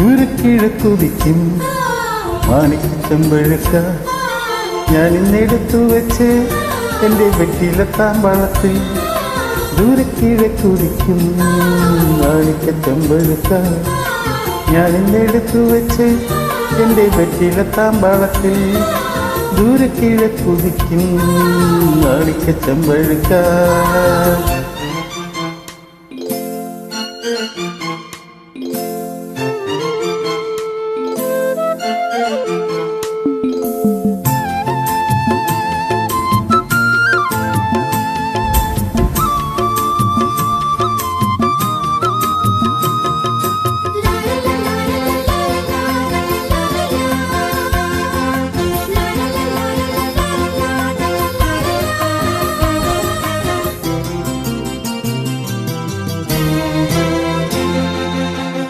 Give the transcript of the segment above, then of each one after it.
ദൂരക്കിഴക്കുതിക്കും മാണിക്കച്ചമ്പഴുക്ക ഞാൻ ഇന്നെടുത്തു വെച്ച് എന്റെ വെട്ടിയിലെത്താൻ വളത്തിൽ ദൂരക്കിഴക്കുതിക്കും മാണിക്കച്ചമ്പഴുക്ക ഞാൻ ഇന്നെടുത്തു വെച്ച് എന്റെ വെട്ടിയിലെത്താൻ വളത്തിൽ ദൂരക്കിഴക്കുതിക്കും മാണിക്കച്ചമ്പഴുക്ക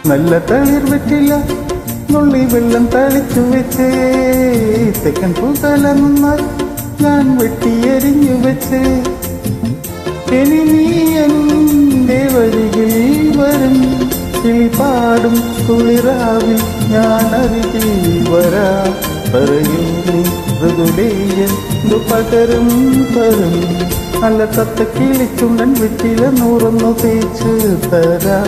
നല്ല തളിർ വെറ്റില്ല നുള്ളി വെള്ളം തളിച്ചു വെച്ച് തെക്കൻ പൂതലന്നാൽ ഞാൻ വെട്ടിയെരിഞ്ഞു വെച്ച്. ഇനി നീ എന്റെ വരികിൽ വരും കിളിപാടും കുളിരാവിൽ ഞാൻ അരികിൽ വരാ. മൃദുലേയൻ പകരം തരും? അല്ല തത്ത കിളിച്ചുണ്ടൻ വെറ്റില നൂറൊന്നു തേച്ച് തരാ.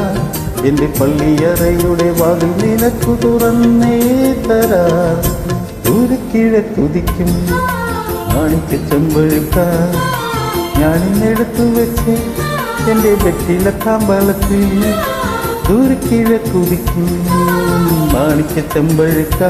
എന്റെ പള്ളിയറയുടെ വാതിൽ നിനക്കു തുറന്നേ തരാ. ഒരു കീഴെ കുതിക്കും കാണിച്ച ചെമ്പഴുക്ക. ഞാനിന്നെടുത്തു വെച്ച് എന്റെ വെറ്റില കാമ്പളത്തിൽ ദൂരക്കിഴക്കുതിക്കും മാണിക്ക ചെമ്പഴുക്ക.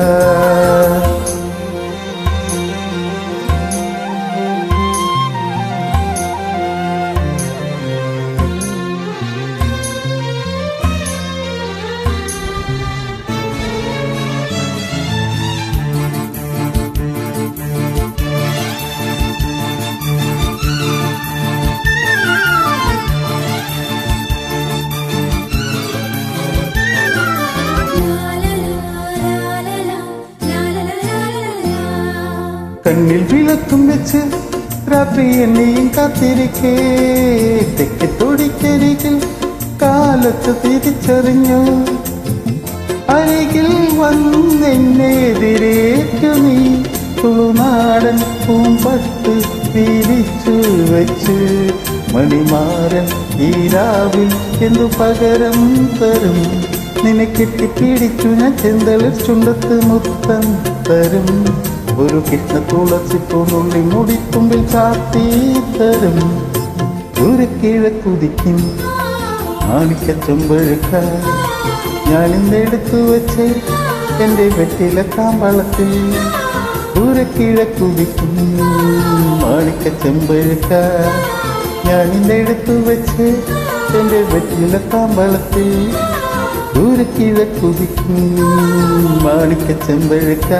കണ്ണിൽ വിളക്കും വെച്ച് രാത്രി എന്നെയും കാത്തിരിക്കേ. തെക്കി തൊടിക്കരികിൽ കാലത്ത് തിരിച്ചറിഞ്ഞു. അരികിൽ വന്നെന്നെ എതിരേറ്റു നീ. തുളുനാടൻ പൂമ്പട്ട് തിരിച്ചു വെച്ച്. മണിമാരൻ ഈ രാവിൽ എന്തു പകരം തരും? നിന്നെ കെട്ടിപ്പിടിച്ചു ഞാൻ ചെന്തളിൽ ചുണ്ടത്ത് മുത്തം തരും. ഒരു കൃഷ്ണ തുളസി പൂനുള്ളി മുടിത്തുമ്പിൽ ചാത്തി തരും. ഒരു കീഴ മാണിക്ക ചെമ്പഴുക്ക ഞാൻ ഇന്നെടുത്തു വെച്ച് എന്റെ വെട്ടിലെ കാമ്പളത്തിൽ ഒരു കീഴ മാണിക്ക ചെമ്പഴുക്ക ഞാൻ ഇന്നെടുത്തു വെച്ച് എന്റെ വെട്ടിലെ വെറ്റില കാമ്പളത്തിൽ ദൂരെ കിഴക്കുതിക്കും മാണിക്ക ചെമ്പഴുക്ക